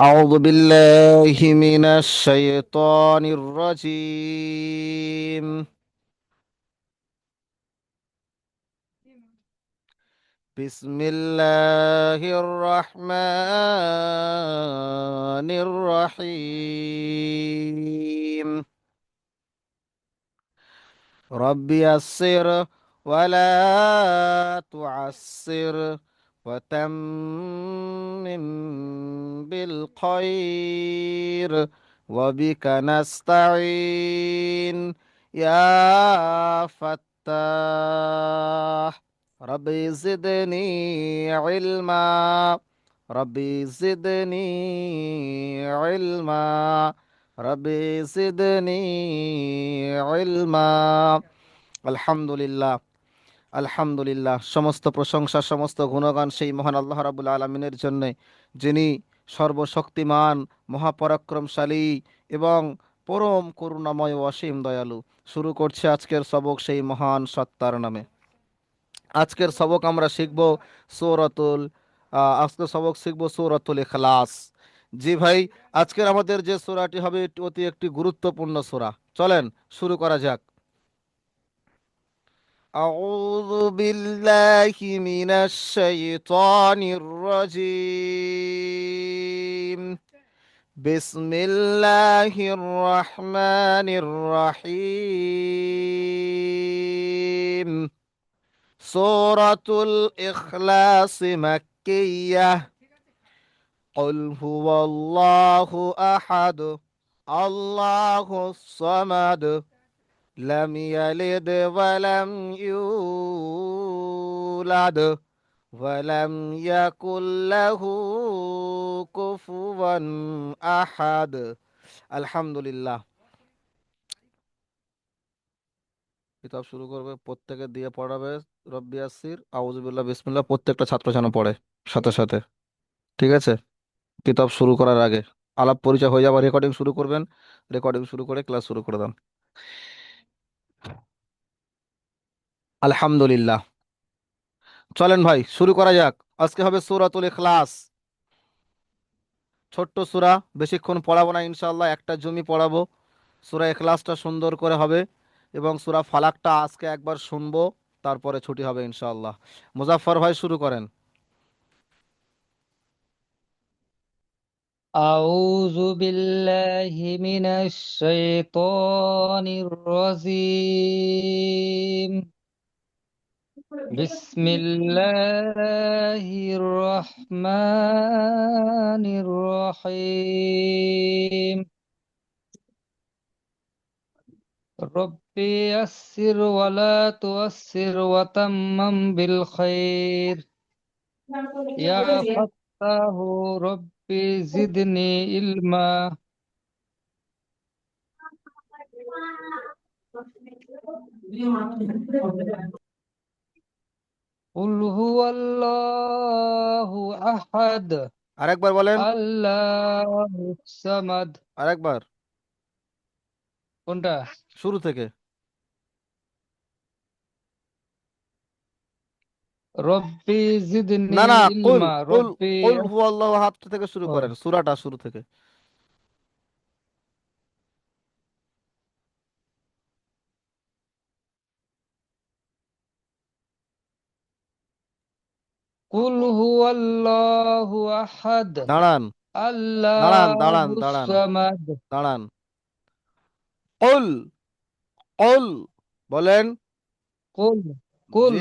أعوذ بالله من الشيطان الرجيم. بسم الله الرحمن الرحيم. رب يسر ولا تعسر. وتمم بالخير وبك نستعين. يا فتاح ربي زدني علما. ربي زدني علما. ربي زدني علما. الحمد لله. আলহামদুলিল্লাহ, সমস্ত প্রশংসা, সমস্ত গুণগান সেই মহান আল্লাহ রাবুল আলমিনের জন্যে, যিনি সর্বশক্তিমান, মহাপরাক্রমশালী এবং পরম করুণাময় অসীম দয়ালু। শুরু করছে আজকের সবক সেই মহান সত্তার নামে। আজকের সবক আমরা শিখব সৌরতুল আজকের সবক শিখব সৌরতুল ইখলাস। জি ভাই, আজকের আমাদের যে সোরাটি হবে অতি একটি গুরুত্বপূর্ণ সোরা। চলেন, শুরু করা যাক। أعوذ بالله من الشيطان الرجيم. بسم الله الرحمن الرحيم. سورة الإخلاص مكية. قل هو الله أحد الله الصمد. لم يلد ولم يولد ولم يكن له كفوا أحد الحمد لله কিতাব শুরু করবে প্রত্যেকে দিয়ে পড়াবে রব্বি আসির আউজুবিল্লাহ বিসমিল্লাহ প্রত্যেকটা ছাত্র যেন পড়ে সাথে সাথে ঠিক আছে কিতাব শুরু করার আগে আলাপ পরিচয় হয়ে যাবার রেকর্ডিং শুরু করবেন রেকর্ডিং শুরু করে ক্লাস শুরু করে দেন আলহামদুলিল্লাহ চলেন ভাই শুরু করা যাক আজকে হবে সূরাতুল ইখলাস ছোট্ট সূরা বেশিক্ষণ পড়াবো না ইনশাআল্লাহ একটা জমি পড়াবো সূরা ইখলাসটা সুন্দর করে হবে এবং সূরা ফালাকটা আজকে একবার শুনবো তারপরে ছুটি হবে ইনশাআল্লাহ মুজাফফর ভাই শুরু করেন أعوذ بالله من الشيطان الرجيم بسم الله الرحمن الرحيم. ربي يسر ولا تؤسر وتمم بالخير. يا فتاه ربي زدني علما. আরেকবার বলেন। আরেকবার। কোনটা? শুরু থেকে। না না থেকে শুরু করেন সুরাটা শুরু থেকে। হুয়াল্লাহু আহাদ দাঁড়ান। দাঁড়ান দাঁড়ান দাঁড়ান। সামাদ দাঁড়ান। কুল কুল বলেন। কুল কুল।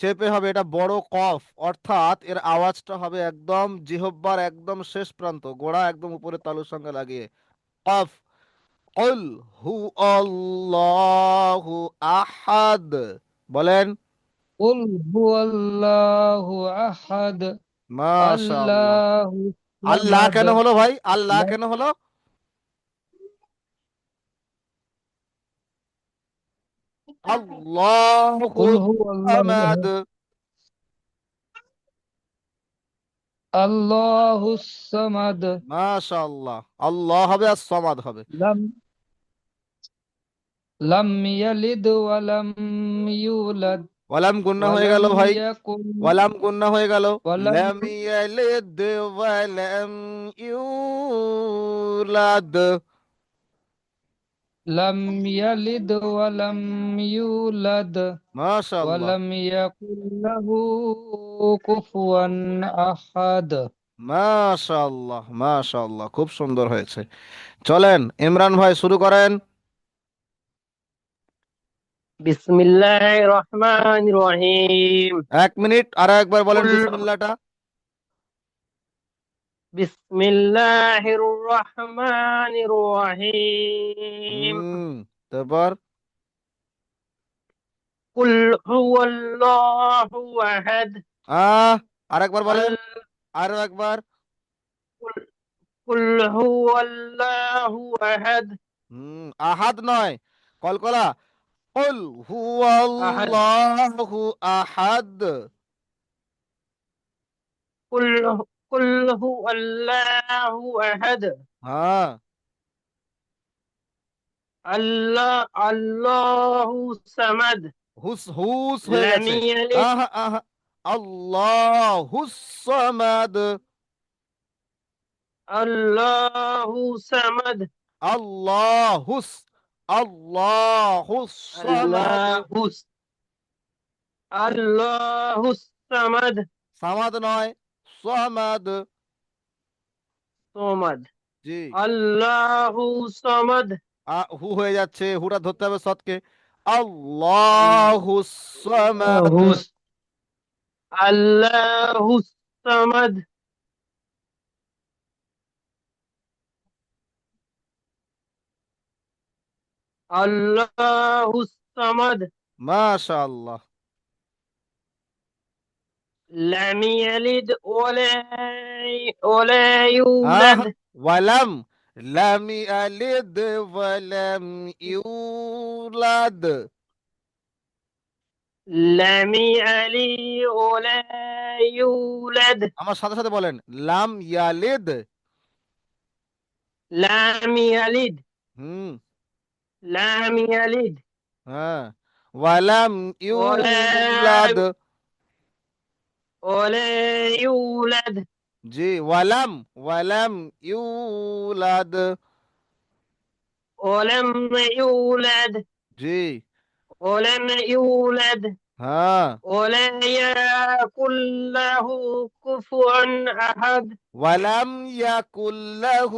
চেপে হবে এটা বড় কফ। অর্থাৎ এর আওয়াজটা হবে একদম জিহব্বার একদম শেষ প্রান্ত গোড়া একদম উপরে তালুর সঙ্গে লাগিয়ে। কফ কুল হু আল্লাহু আহাদ। বলেন। কুল হুয়াল্লাহু আহাদ মাশাআল্লাহ। আল্লাহুস আল্লাহ কেন হলো ভাই? আল্লাহ কেন হলো? আল্লাহু সামাদ। আল্লাহুস সামাদ। মাশাআল্লাহ। আল্লাহ হবে আর সমাদ হবে। লাম লাম ইয়ালিদ ওয়া লাম ইউলাদ। ওয়ালাম গুন্না হয়ে গেল ভাই। ওয়ালাম গুন্না হয়ে গেল। লাম ইয়ালিদ ওয়ালাম ইউলাদ। লাম ইয়ালিদ ওয়ালাম ইউলাদ। মাশাআল্লাহ। ওয়ালাম ইয়াকুল্লাহু কুফুয়ান আহাদ। মাশাআল্লাহ মাশাআল্লাহ খুব সুন্দর হয়েছে। চলেন ইমরান ভাই শুরু করেন। বিসমিল্লাহির রহমানির রহিম এক মিনিট আর একবার বলেন বিসমিল্লাহটা। বিসমিল্লাহির রহমানির রহিম তারপর? কুল হুয়াল্লাহু আহাদ। আহ আর একবার বলেন আর একবার। কুল হুয়াল্লাহু আহাদ। হুম আহাদ নয় কলকলা। قل هو الله أحد. قل قل هو الله أحد. ها. الله الله الصمد. هوس هوس لم يلد. آه آه الله الصمد. الله الصمد. الله الصمد সামাদ। সামাদ। নয় সমাদ। সমাদ। জি। আল্লাহু সমাদ। হু হয়ে যাচ্ছে হুরা ধরতে হবে সৎকে। আল্লাহু সমাদ। আল্লাহু সমাদ। আল্লাহ সামাদ। মাশাআল্লাহ। লাম ইয়ালিদ ওয়ালা ইউলাদ। ওয়ালাম লামি ইয়ালিদ ওয়ালাম ইউলাদ। লাম ইয়ালি ওয়ালা আমার সাথে সাথে বলেন লাম ইয়ালিদ। লাম ইয়ালিদ। হুম। لم يلد ها ولم يولد. ولا يولد. جي. ولم. ولم يولد. ولم يولد. جي. ولم يولد. ها. ولا يكن له كفوا أحد. ولم يكن له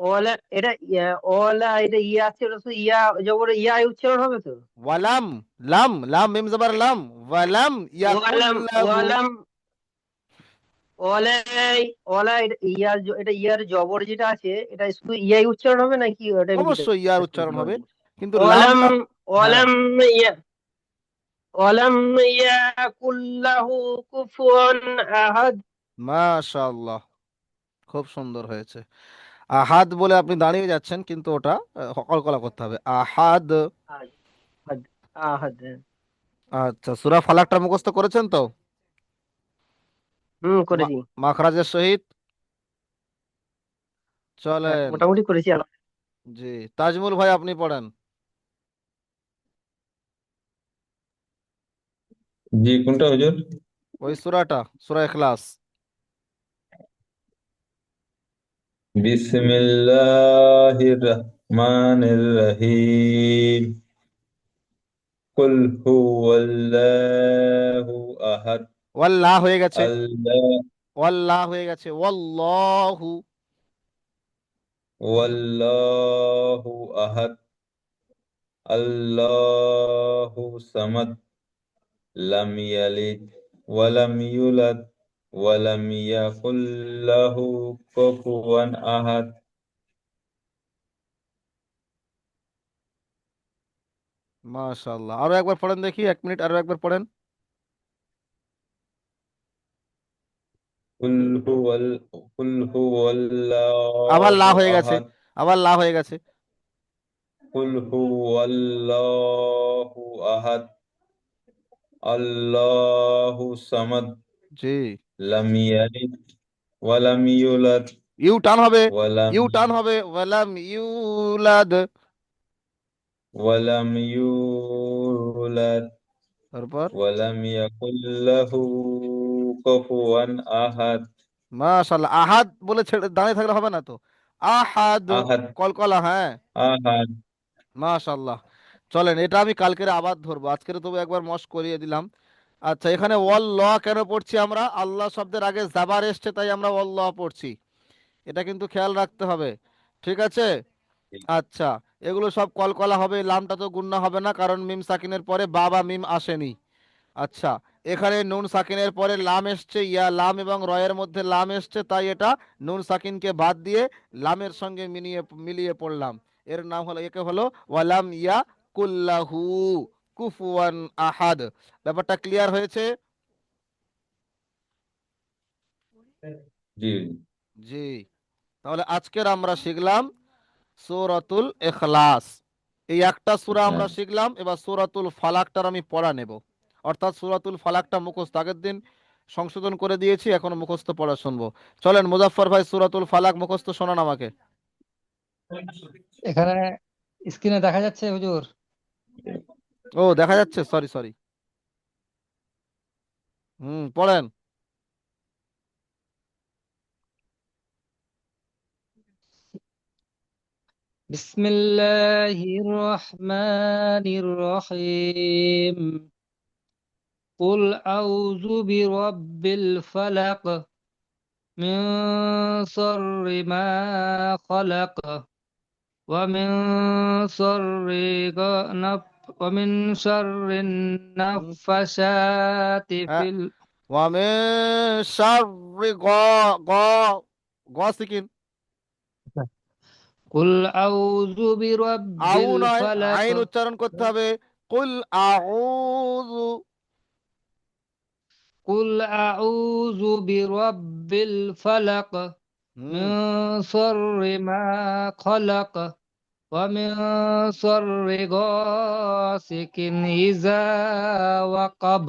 ওলা এটা ইয়া ওলা এটা ইয়া ছিল তো ইয়া জবর ইয়া উচ্চারণ হবে তো? ওয়ালাম লাম লাম মিম জবর লাম ওয়ালাম ওয়ালাম ওয়ালাম এটা ইয়ার এটা ইয়ার জবর যেটা আছে এটা শুধু ইয়াই উচ্চারণ হবে নাকি ওটা অবশ্যই ইয়ার উচ্চারণ হবে কিন্তু ওয়ালাম ওয়ালাম ইয়া ওয়ালাম ইয়াকুল্লাহু কুফুয়ান আহাদ। মাশাআল্লাহ খুব সুন্দর হয়েছে। আহাদ বলে আপনি দাঁড়িয়ে যাচ্ছেন কিন্তু ওটা কলকলা করতে হবে। আহাদ। আহাদ আহাদ আচ্ছা সুরা ফালাকটা মুখস্থ করেছেন তো? হুম করেছি। মাখরাজের সহিত? হ্যাঁ, চলেন। মোটামুটি করেছি জি তাজমুল ভাই আপনি পড়েন। জি কোনটা হুজুর? ওই সূরাটা সূরা ইখলাস। বিসমিল্লাহির রহমানির রহিম কুল হুয়াল্লাহু আহাদ ওয়াল্লাহ হয়ে গেছে আল্লাহ ওয়াল্লাহ হয়ে গেছে ওয়াল্লাহু ওয়াল্লাহু আহাদ আল্লাহু সামাদ লাম ইয়ালিদ ওয়ালাম ইউলাদ ওয়ালাম ইয়াকুল লাহু কুফুয়ান আহাদ মাশাআল্লাহ। আরও একবার পড়েন দেখি এক মিনিট আরও একবার পড়েন। কুল হুয়াল কুল আবার লা হয়ে গেছে আবার লা হয়ে গেছে। কুল হুয়াল্লাহু আহাদ। আল্লাহু সামাদ। জি। লাম ইয়ালিদ ওয়া লাম ইউলাদ ইউ টান হবে ইউ টান হবে ওয়া লাম ইউলাদ। ওয়া লাম ইউলাদ তারপর? ওয়া লাম ইয়াকুল লাহু কুফুয়ান আহাদ। মাশাআল্লাহ আহাদ বলে ছেড়ে দাঁড়িয়ে থাকলে হবে না তো? আহাদ কলকলা হ্যাঁ? আহাদ। মাশাআল্লাহ। চলেন এটা আমি কালকের আবার ধরবো। আজকের তবু একবার মশ করিয়ে দিলাম। আচ্ছা এখানে ওয়াল্ল কেন পড়ছি আমরা? আল্লাহ শব্দের আগে জাবার এসছে তাই আমরা ওয়াল্লাহ পড়ছি। এটা কিন্তু খেয়াল রাখতে হবে ঠিক আছে? আচ্ছা এগুলো সব কলকলা হবে লামটা তো গুন্না হবে না কারণ মিম সাকিনের পরে বা বা মিম আসেনি। আচ্ছা এখানে নুন সাকিনের পরে লাম এসছে ইয়া লাম এবং রয়ের মধ্যে লাম এসছে তাই এটা নুন সাকিনকে বাদ দিয়ে লামের সঙ্গে মিলিয়ে মিলিয়ে পড়লাম। এর নাম হলো একে হলো ওয়ালাম ইয়া কুল্লাহু। কুফুয়ান আহাদ। ব্যাপারটা ক্লিয়ার হয়েছে? জি। জি। তাহলে আজকের আমরা শিখলাম সূরাতুল ইখলাস। এই একটা সূরা আমরা হ্যাঁ। শিখলাম এবার সূরাতুল ফালাকটার আমি পড়া নেব। অর্থাৎ সূরাতুল ফালাকটা মুখস্থ আগের দিন সংশোধন করে দিয়েছি এখন মুখস্থ পড়া শুনব। চলেন মুজাফফর ভাই সূরাতুল ফালাক মুখস্থ শোনান আমাকে। এখানে স্ক্রিনে দেখা যাচ্ছে হুজুর? ও দেখা যাচ্ছে সরি সরি হুম পড়েন بسم الله الرحمن الرحيم قل أعوذ برب الفلق من شر ما خلق ومن شر غ- نف- ومن شر النفثات في ال... ওয়ামিন শাররি গ গ গসিকিন قل أعوذ برب আউ নয় আইন الفلق উচ্চারণ করতে হবে কুল আউযু قل أعوذ برب الفلق হুম من شر ما خلق ومن شر غاسق إذا وقب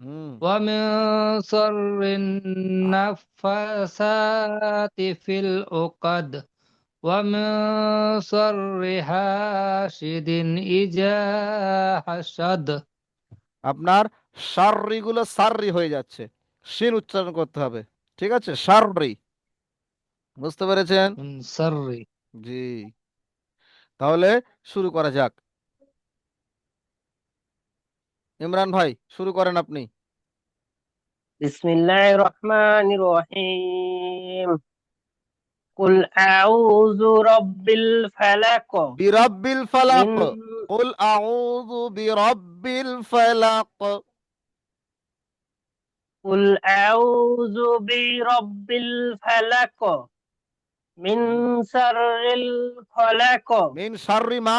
হুম ومن شر النفاثات في العقد ومن شر حاسد إذا حسد আপনার সাররি গুলো সাররি হয়ে যাচ্ছে শিন উচ্চারণ করতে হবে ঠিক আছে সাররি বুঝতে পেরেছেন من شر জি তাহলে শুরু করা যাক। ইমরান ভাই শুরু করেন আপনি। বিসমিল্লাহির রহমানির রহিম। কুল আউযু রব্বিল ফালাক। বিরব্বিল ফালাক। কুল আউযু বিরব্বিল ফালাক। কুল আউযু বিরাব্বিল ফালাক। মিন শাররিল খলাক মিন শাররি মা।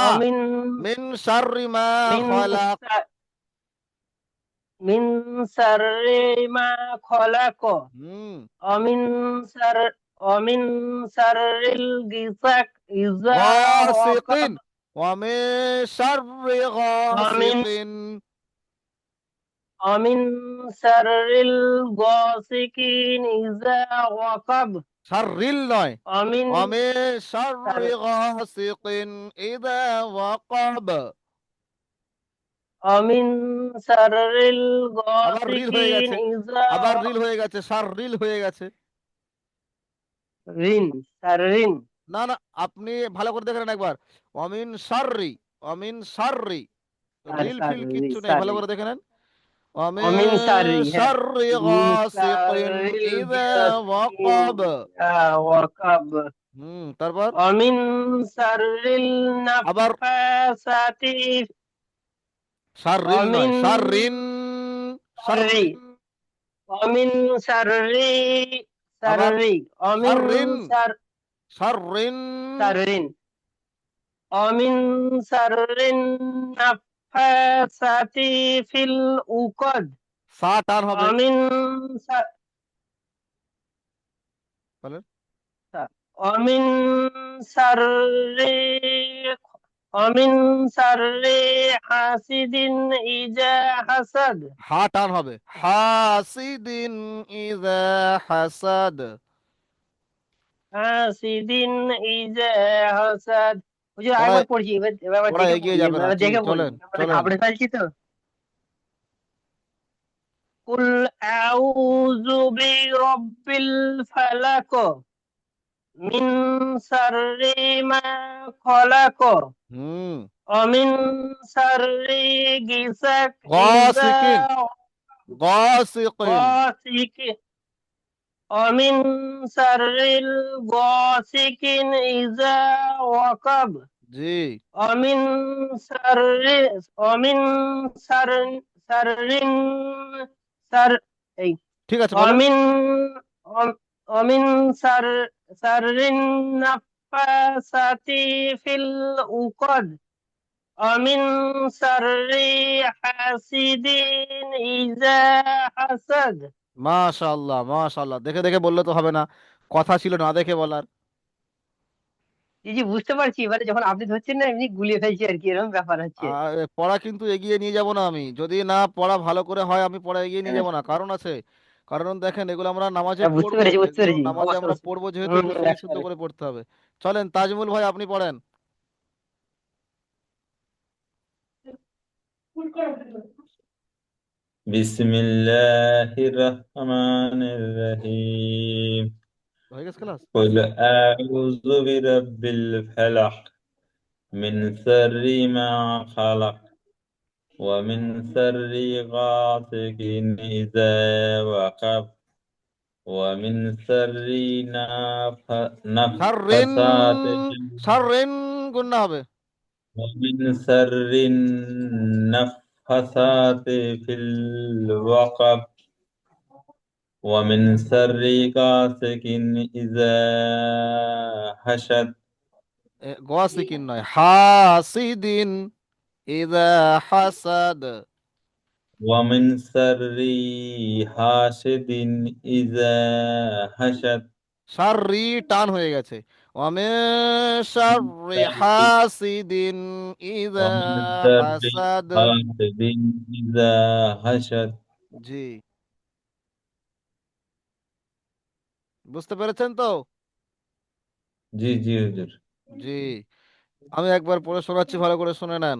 মিন শাররি মা খলাক। মিন শাররি মা খলাক হুম। অমিন শার অমিন শাররিল গিসাক ইজা ওয়ামিন শাররি গাসিকিন অমিন সারিল গসিকিন ইজা ওয়াকাব নয় অমিন অমে শাররি গসিকিন ইজা ওয়াকাব অমিন সারিল গসিকিন ইজা আবার রিল হয়ে গেছে। শাররিল হয়ে গেছে রিন সাররিন না না আপনি ভালো করে দেখেন একবার। অমিন সাররি অমিন সাররি রিল ফিল কিচ্ছু নেই ভালো করে দেখে নেন। অমিন অমিন শাররি, হ্যাঁ। শাররি মিন গাসিকিন শাররিল ইযা গাসিকিন ওয়াকাব ওয়াকাব হুম তারপর ومن شر আবার النفاثات শাররিল নয় অমিন শাররিন শাররি। শাররিন ومن شر আবার شر ومن শাররিন। شر শাররিন شر ومن شر النفاثات في العقد সা টান হবে ومن شر বলেন। ومن شر ومن شر حاسد إذا حسد হা টান হবে হাসিদিন ইযা হাসাদ حاسد إذا حسد ওই যে আবার পড়ছি এবার এবার এগিয়ে যাবে না দেখে বলি ঘাবড়ে ফেলছি তো। কুল আউযু বিরব্বিল ফালাক মিন শাররি মা খলাক হুম। অমিন শাররি গিসাক গাসিকিন। গাসিকিন। গাসিকিন। ومن شر الغاسق إذا وقب জি ومن شر ومن شر شر شر এই ঠিক আছে বলেন ومن ومن شر شر النفاثات في العقد ومن شر حاسد إذا حسد মাশাআল্লাহ মাশাআল্লাহ। দেখে দেখে বললে তো হবে না। কথা ছিল না দেখে বলার। জি জি বুঝতে পারছি এবারে যখন আপনি ধরছেন না এমনি গুলিয়ে ফেলছি আর কি এরকম ব্যাপার হচ্ছে। আর পড়া কিন্তু এগিয়ে নিয়ে যাব না আমি। যদি না পড়া ভালো করে হয় আমি পড়া এগিয়ে নিয়ে যাব না। কারণ আছে। কারণ দেখেন এগুলো আমরা নামাজে হ্যাঁ, বুঝতে পড়ব পেরেছি বুঝতে এগুলো পেরেছি। নামাজে আমরা পড়ব যেহেতু হুম শুদ্ধ করে পড়তে হবে। চলেন তাজমুল ভাই আপনি পড়েন। بسم الله الرحمن الرحيم. قل أعوذ برب الفلق. من شر ما خلق ومن شر غاسق إذا وقب ومن شر نفثات شر قلنا ومن شر النفث النفثات في الوقب ومن شر غاسق إذا حشد এ, গাসিকিন নয় হাসিদিন ইদা হাসাদ ومن شر حاسد إذا حسد সাররি টান হয়ে গেছে ওয়ামিন শাররি হাসিদিন ইদা ومن شر হাসাদ حاسد إذا حسد জি বুঝতে পেরেছেন তো জি জি হুজুর জি আমি একবার পড়ে শোনাচ্ছি ভালো করে শুনে নেন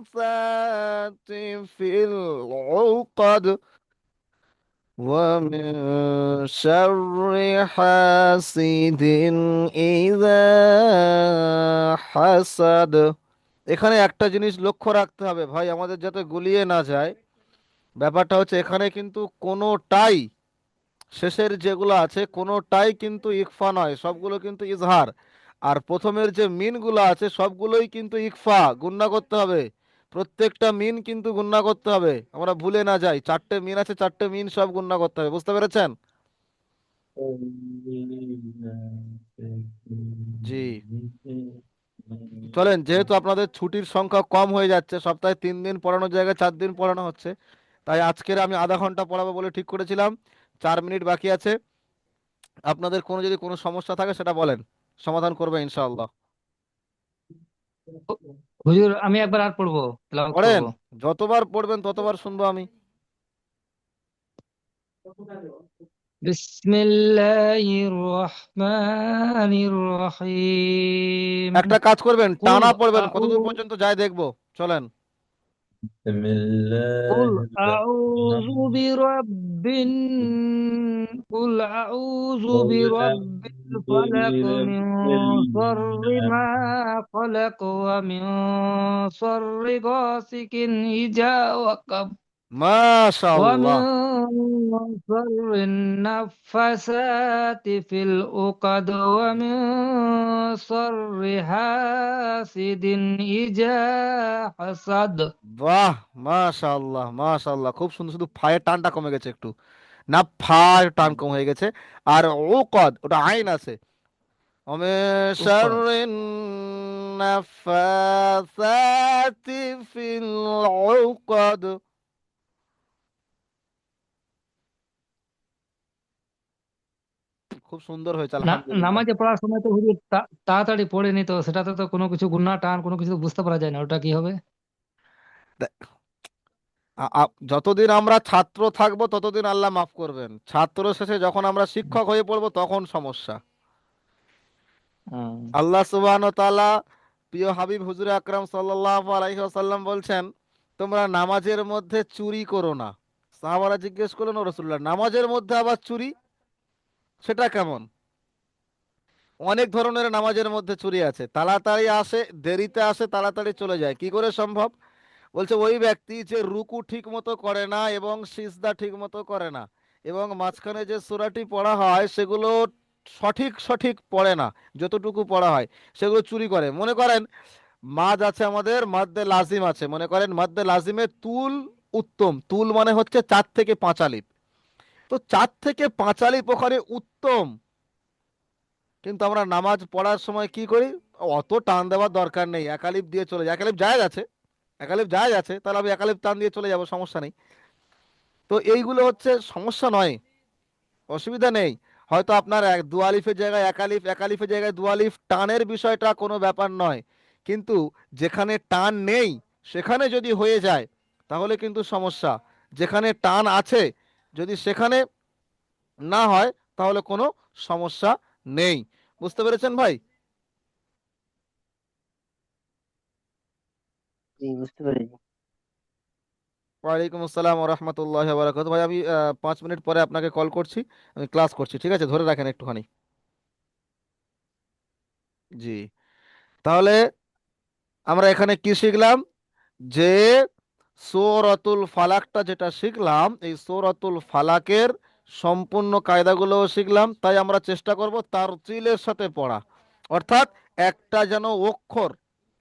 النفاثات في العقد ومن شر حاسد إذا حسد এখানে একটা জিনিস লক্ষ্য রাখতে হবে ভাই আমাদের যাতে গুলিয়ে না যায় ব্যাপারটা হচ্ছে এখানে কিন্তু কোনোটাই শেষের যেগুলো আছে কোনোটাই কিন্তু ইকফা নয় সবগুলো কিন্তু ইজহার আর প্রথমের যে মিনগুলো আছে, সবগুলোই কিন্তু ইকফা গুন্না করতে হবে। প্রত্যেকটা মিন কিন্তু গুন্না করতে হবে। আমরা ভুলে না যাই, চারটে মিন আছে, চারটে মিন সব গুন্না করতে হবে। বুঝতে পেরেছেন? জি। চলেন, যেহেতু আপনাদের ছুটির সংখ্যা কম হয়ে যাচ্ছে, সপ্তাহে তিন দিন পড়ানোর জায়গায় চার দিন পড়ানো হচ্ছে, তাই আজকের আমি আধা ঘণ্টা পড়াবো বলে ঠিক করেছিলাম। চার মিনিট বাকি আছে। আপনাদের কোনো যদি কোনো সমস্যা থাকে, সেটা বলেন। সমাধান করবে ইনশাআল্লাহ। হুজুর আমি একবার আর পড়ব পড়েন যতবার পড়বেন ততবার শুনব আমি। একটা কাজ করবেন টানা পড়বেন কতদূর পর্যন্ত যায় দেখব চলেন। بسم الله قل أعوذ برب قل أعوذ برب الفلق من شر ما خلق ومن شر غاسق إذا وقب. মাশাআল্লাহ ومن شر النفاثات في العقد ومن شر حاسد إذا حسد বাহ মাশাআল্লাহ মাশাআল্লাহ খুব সুন্দর শুধু ফায়ের টানটা কমে গেছে একটু না ফা এর টান কম হয়ে গেছে আর উকদ ওটা আইন আছে ومن شر النفاثات في العقد খুব সুন্দর হয়েছে নামাজে পড়ার সময় তো হুজুর তাড়াতাড়ি পড়ে নিত সেটাতে তো কোনো কিছু গুণা টান কোনো কিছু বুঝতে পারা যায় না ওটা কি হবে? যতদিন আমরা ছাত্র থাকব ততদিন আল্লাহ মাফ করবেন। ছাত্র শেষে যখন আমরা শিক্ষক হয়ে পড়ব তখন সমস্যা। আল্লাহ সুবহানাহু ওয়া তাআলা প্রিয় হাবিব হুজুর আকরাম সাল্লাল্লাহু আলাইহি ওয়াসাল্লাম বলছেন তোমরা নামাজের মধ্যে চুরি করো না। সাহাবারা জিজ্ঞেস করলেন ও রাসূলুল্লাহ নামাজের মধ্যে আবার চুরি? সেটা কেমন? অনেক ধরনের নামাজের মধ্যে চুরি আছে। তাড়াতাড়ি আসে, দেরিতে আসে, তাড়াতাড়ি চলে যায়। কি করে সম্ভব? বলছে, ওই ব্যক্তি যে রুকু ঠিক মতো করে না এবং সিজদা ঠিক মতো করে না এবং মাঝখানে যে সুরাটি পড়া হয় সেগুলো সঠিক সঠিক পড়ে না, যতটুকু পড়া হয়, সেগুলো চুরি করে। মনে করেন মাদ আছে আমাদের মাদ্দে লাজিম আছে। মনে করেন মাদ্দে লাজিমে তুল উত্তম। তুল মানে হচ্ছে চার থেকে পাঁচ আলিফ। তো চার থেকে পাঁচ আলিফ ওখানে উত্তম। কিন্তু আমরা নামাজ পড়ার সময় কি করি? অত টান দেওয়ার দরকার নেই। একালিপ দিয়ে চলে যায়। একালিপ জায়েজ আছে। একালিপ জায়েজ আছে, তাহলে আমি একালিপ টান দিয়ে চলে যাব, সমস্যা নেই। তো এইগুলো হচ্ছে সমস্যা নয়। অসুবিধা নেই। হয়তো আপনার এক, দু আলিফের জায়গায় একালিফ একালিফের জায়গায় দু আলিফ, টানের বিষয়টা কোনো ব্যাপার নয়। কিন্তু যেখানে টান নেই, সেখানে যদি হয়ে যায়, তাহলে কিন্তু সমস্যা। যেখানে টান আছে যদি সেখানে না হয় তাহলে কোনো সমস্যা নেই। বুঝতে পেরেছেন ভাই? বুঝতে পেরেছি। ওয়ালাইকুম আসসালাম রহমতুল্লাহ বারাকাত ভাই আমি পাঁচ মিনিট পরে আপনাকে কল করছি আমি ক্লাস করছি ঠিক আছে? ধরে রাখেন একটুখানি। জি। তাহলে আমরা এখানে কি শিখলাম? যে সূরাতুল ফালাকটা যেটা শিখলাম, এই সূরাতুল ফালাকের সম্পূর্ণ কায়দাগুলো শিখলাম, তাই আমরা চেষ্টা করব তার চিলের সাথে পড়া। অর্থাৎ একটা যেন অক্ষর,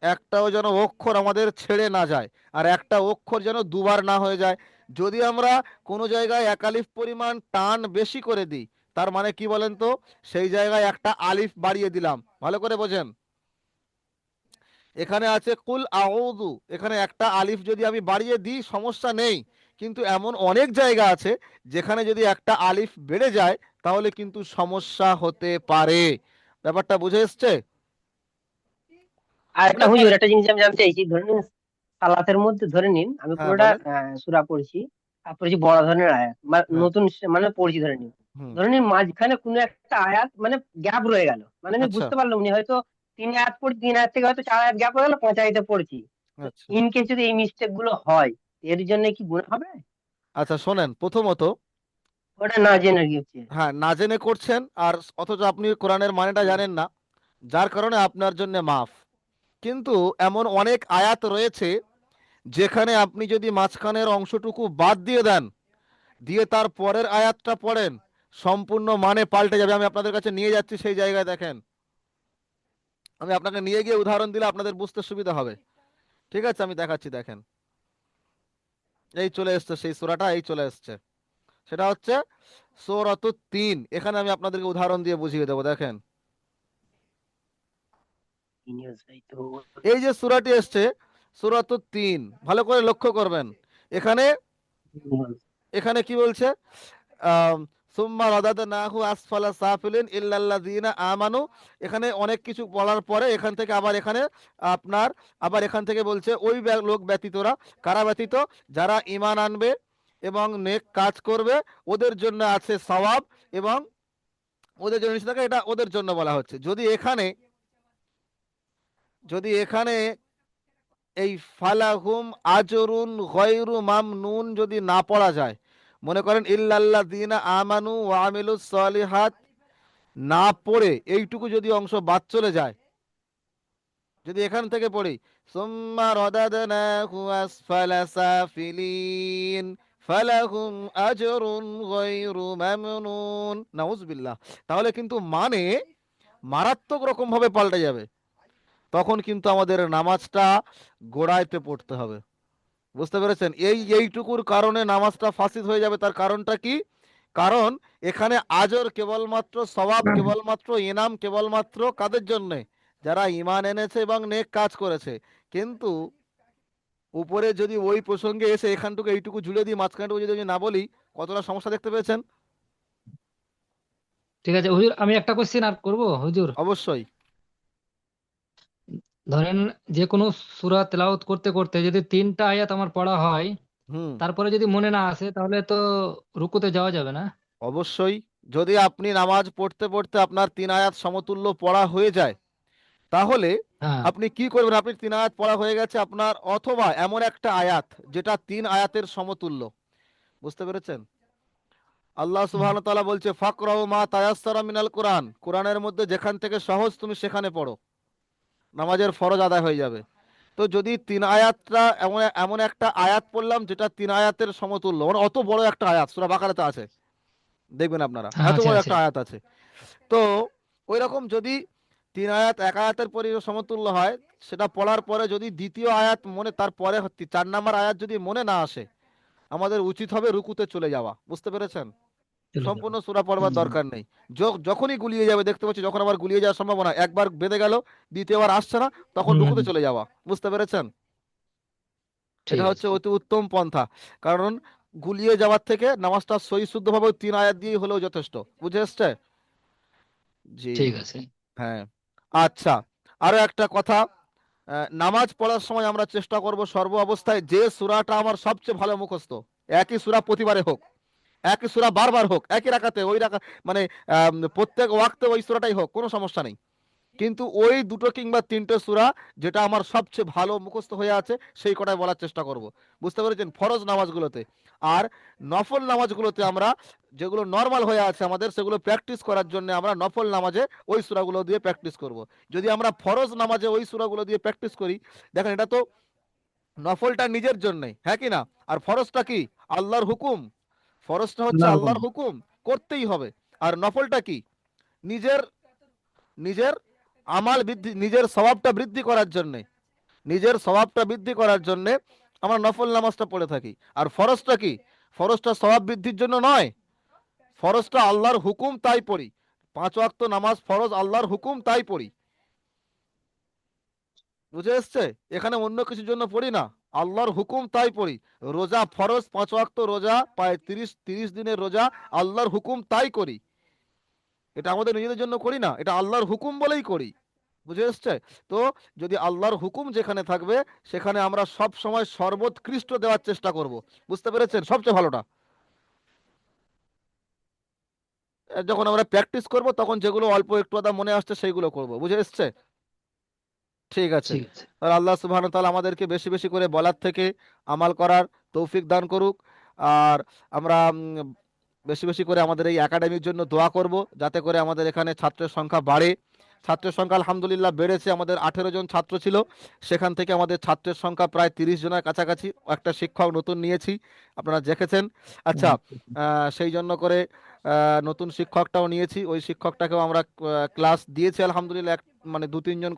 একটাও যেন অক্ষর আমাদের ছেড়ে না যায়, আর একটা অক্ষর যেন দুবার না হয়ে যায়। যদি আমরা কোনো জায়গায় একালিফ পরিমাণ টান বেশি করে দিই, তার মানে কি বলেন তো? সেই জায়গায় একটা আলিফ বাড়িয়ে দিলাম। ভালো করে বোঝেন? এখানে আছে কুল আউযু। এখানে একটা আলিফ যদি আমি বাড়িয়ে দিই সমস্যা নেই। কিন্তু এমন অনেক জায়গা আছে যেখানে যদি একটা আলিফ বেড়ে যায় তাহলে কিন্তু সমস্যা হতে পারে। ব্যাপারটা বুঝে এসছে? আর একটা হুজুর একটা জিনিস আমি জানতে চাইছি ধরে নিন সালাতের মধ্যে ধরে নিন আমি হ্যাঁ, পুরোটা। সূরা পড়ছি আর পড়ছি বড় ধরনের আয়াত হ্যাঁ। নতুন মানে পড়ছি ধরে নিন। ধরে নিন মাঝখানে কোনো একটা আয়াত মানে গ্যাপ রয়ে গেল। মানে আমি আচ্ছা। বুঝতে পারলাম উনি হয়তো তিন আয়াত পড়ছি তিন আয়াত থেকে হয়তো চার আয়াত গ্যাপ হয়ে গেল পাঁচ আয়াতে পড়ছি। আচ্ছা। ইন কেস যদি এই মিস্টেকগুলো হয় এর জন্য কি গুণ হবে? আচ্ছা শোনেন প্রথমত ওটা না জেনে হচ্ছে হ্যাঁ না জেনে করছেন আর অথচ আপনি কোরআনের মানেটা জানেন না যার কারণে আপনার জন্য মাফ। কিন্তু এমন অনেক আয়াত রয়েছে যেখানে আপনি যদি মাঝখানের অংশটুকু বাদ দিয়ে দেন দিয়ে তার পরের আয়াতটা পড়েন সম্পূর্ণ মানে পাল্টে যাবে। আমি আপনাদের কাছে নিয়ে যাচ্ছি সেই জায়গায় দেখেন। আমি আপনাকে নিয়ে গিয়ে উদাহরণ দিলে আপনাদের বুঝতে সুবিধা হবে। ঠিক আছে, আমি দেখাচ্ছি, দেখেন। এই চলে এসছে, সেই সূরাটা এই চলে এসছে। সেটা হচ্ছে সূরাতু তিন। এখানে আমি আপনাদেরকে উদাহরণ দিয়ে বুঝিয়ে দেবো, দেখেন। এই যে সূরাটি এসছে, সূরাতু তিন, ভালো করে লক্ষ্য করবেন। এখানে এখানে কি বলছে? সুম্মা রাদাদনাহু আসফালা সাফিলিন ইল্লাল্লাযিনা আমানু। এখানে অনেক কিছু বলার পরে এখান থেকে আবার এখানে আপনার, আবার এখান থেকে বলছে, ওই লোক ব্যতীতরা, কারা ব্যতীত? যারা ঈমান আনবে এবং নেক কাজ করবে, ওদের জন্য আছে সওয়াব এবং ওদের জন্য নিষেধাজ্ঞা, এটা ওদের জন্য বলা হচ্ছে। যদি এখানে যদি এখানে এই ফালাহুম আজরুন গয়রু মামনুন যদি না পড়া যায় মনে করেন, ইল্লাল্লাযীনা আমানু ওয়া আমিলুস সলিহাত। না পড়ে এইটুকু যদি অংশ বাদ চলে যায়, যদি এখান থেকে পড়ি, সুম্মা রদাদনাহু আসফালা সাফিলিন, ফালাহুম আজরুন গায়রু মামনুন। নাউজুবিল্লাহ। তাহলে কিন্তু মানে মারাত্মক রকম ভাবে পাল্টে যাবে। তখন কিন্তু আমাদের নামাজটা গোড়াইতে পড়তে হবে। বুঝতে পেরেছেন? এই এইটুকুর কারণে নামাজটা ফাসিদ হয়ে যাবে। তার কারণটা কি? কারণ এখানে আজর কেবলমাত্র সওয়াব কেবলমাত্র ইনাম কেবলমাত্র কাদের জন্যে? যারা ইমান এনেছে এবং নেক কাজ করেছে। কিন্তু উপরে যদি ওই প্রসঙ্গে এসে এখানটুকু এইটুকু ঝুলে দিই মাঝখানটুকু যদি আমি না বলি কতটা সমস্যা দেখতে পেয়েছেন? ঠিক আছে হুজুর আমি একটা কোশ্চেন আর করব? হুজুর। অবশ্যই। ধরেন যে কোনো সূরা তেলাওয়াত করতে করতে যদি তিনটা আয়াত আমার পড়া হয় হুম। তারপরে যদি মনে না আসে তাহলে তো রুকুতে যাওয়া যাবে না। অবশ্যই। যদি আপনি নামাজ পড়তে পড়তে আপনার তিন আয়াত সমতুল্য পড়া হয়ে যায় তাহলে হ্যাঁ। আপনি কি করবেন? আপনি তিন আয়াত পড়া হয়ে গেছে আপনার অথবা এমন একটা আয়াত যেটা তিন আয়াতের সমতুল্য। বুঝতে পেরেছেন? আল্লাহ সুবহানাহু ওয়া তাআলা বলছে ফাকরাউ মা তায়াসসারা মিনাল কোরআন। কোরআনের মধ্যে যেখান থেকে সহজ তুমি সেখানে পড়ো। নামাজের ফরজ আদায় হয়ে যাবে। তো যদি তিন আয়াতটা এমন এমন একটা আয়াত পড়লাম যেটা তিন আয়াতের সমতুল্য মানে অত বড় একটা আয়াত সূরা বাকারাতে আছে। দেখবেন আপনারা হ্যাঁ, এত বড় একটা আয়াত আছে। তো ওই রকম যদি তিন আয়াত এক আয়াতের পরি সমতুল্য হয় সেটা পড়ার পরে যদি দ্বিতীয় আয়াত মনে তারপরে চার নাম্বার আয়াত যদি মনে না আসে আমাদের উচিত হবে রুকুতে চলে যাওয়া। বুঝতে পেরেছেন। সম্পূর্ণ সূরা পড়বার দরকার নেই। যখনই গুলিয়ে যাবে দেখতে পাচ্ছি যখন আবার গুলিয়ে যাওয়ার সম্ভাবনা একবার বেঁধে গেল দ্বিতীয়বার আসছে না তখন। রুকুতে চলে যাওয়া। বুঝতে পেরেছেন? আছে। হচ্ছে অতি উত্তম পন্থা। কারণ গুলিয়ে যাওয়ার থেকে নামাজটা সহি শুদ্ধভাবে তিন আয়াত দিয়ে হলেও যথেষ্ট। বুঝে এসছে? জি। ঠিক আছে। হ্যাঁ। আচ্ছা আরও একটা কথা। নামাজ পড়ার সময় আমরা চেষ্টা করব সর্ব অবস্থায় যে সূরাটা আমার সবচেয়ে ভালো মুখস্থ। একই সুরা প্রতিবারে হোক। একই সূরা বারবার হোক, একই রাখাতে ওই রাখা মানে প্রত্যেক ওয়াক্তে ওই সূরাটাই হোক, কোনো সমস্যা নেই। কিন্তু ওই দুটো কিংবা তিনটে সুরা যেটা আমার সবচেয়ে ভালো মুখস্থ হয়ে আছে, সেই কটাই বলার চেষ্টা করব। বুঝতে পেরেছেন? ফরজ নামাজগুলোতে। আর নফল নামাজগুলোতে আমরা যেগুলো নর্মাল হয়ে আছে আমাদের, সেগুলো প্র্যাকটিস করার জন্য আমরা নফল নামাজে ওই সূরাগুলো দিয়ে প্র্যাকটিস করব। যদি আমরা ফরজ নামাজে ওই সূরাগুলো দিয়ে প্র্যাকটিস করি, দেখেন এটা তো নফলটা নিজের জন্যই হ্যাঁ কি না? আর ফরজটা কি? আল্লাহর হুকুম। ফরজটা হচ্ছে আল্লাহর। হুকুম করতেই হবে। আর নফলটা কি? নিজের নিজের আমাল বৃদ্ধি নিজের স্বভাবটা বৃদ্ধি করার জন্যে। নিজের স্বভাবটা বৃদ্ধি করার জন্যে আমরা নফল নামাজটা পড়ে থাকি। আর ফরজটা কি? ফরজটা স্বভাব বৃদ্ধির জন্য নয়। ফরজটা আল্লাহর হুকুম তাই পড়ি। পাঁচ ওয়াক্ত নামাজ ফরজ আল্লাহর হুকুম তাই পড়ি। বুঝে এসছে? এখানে অন্য কিছুর জন্য পড়ি না। আল্লাহর হুকুম তাই পড়ি। রোজা ফরজ, পাঁচ ওয়াক্ত রোজা প্রায় তিরিশ তিরিশ দিনের রোজা, আল্লাহর হুকুম তাই করি। এটা আমাদের নিজেদের জন্য করি না, এটা আল্লাহর হুকুম বলেই করি। বুঝে এসছে? তো যদি আল্লাহর হুকুম যেখানে থাকবে, সেখানে আমরা সব সময় সর্বোৎকৃষ্ট দেওয়ার চেষ্টা করব। বুঝতে পেরেছেন? সবচেয়ে ভালোটা। যখন আমরা প্র্যাকটিস করব, তখন যেগুলো অল্প একটু আধা মনে আসছে, সেইগুলো করব। বুঝে এসছে? ঠিক আছে। আর আল্লাহ সুবহানাহু ওয়া তাআলা আমাদেরকে বেশি বেশি করে বলার থেকে আমাল করার তৌফিক দান করুক। আর আমরা বেশি বেশি করে আমাদের এই একাডেমির জন্য দোয়া করব যাতে করে আমাদের এখানে ছাত্রের সংখ্যা বাড়ে। ছাত্রের সংখ্যা আলহামদুলিল্লাহ বেড়েছে। আমাদের আঠেরো জন ছাত্র ছিল। সেখান থেকে আমাদের ছাত্রের সংখ্যা প্রায় তিরিশ জনের কাছাকাছি একটা শিক্ষক নতুন নিয়েছি। আপনারা দেখেছেন। আচ্ছা সেই জন্য করে নতুন শিক্ষকটাও নিয়েছি। ওই শিক্ষকটাকেও আমরা ক্লাস দিয়েছি আলহামদুলিল্লাহ। এক- মানে দু তিনজন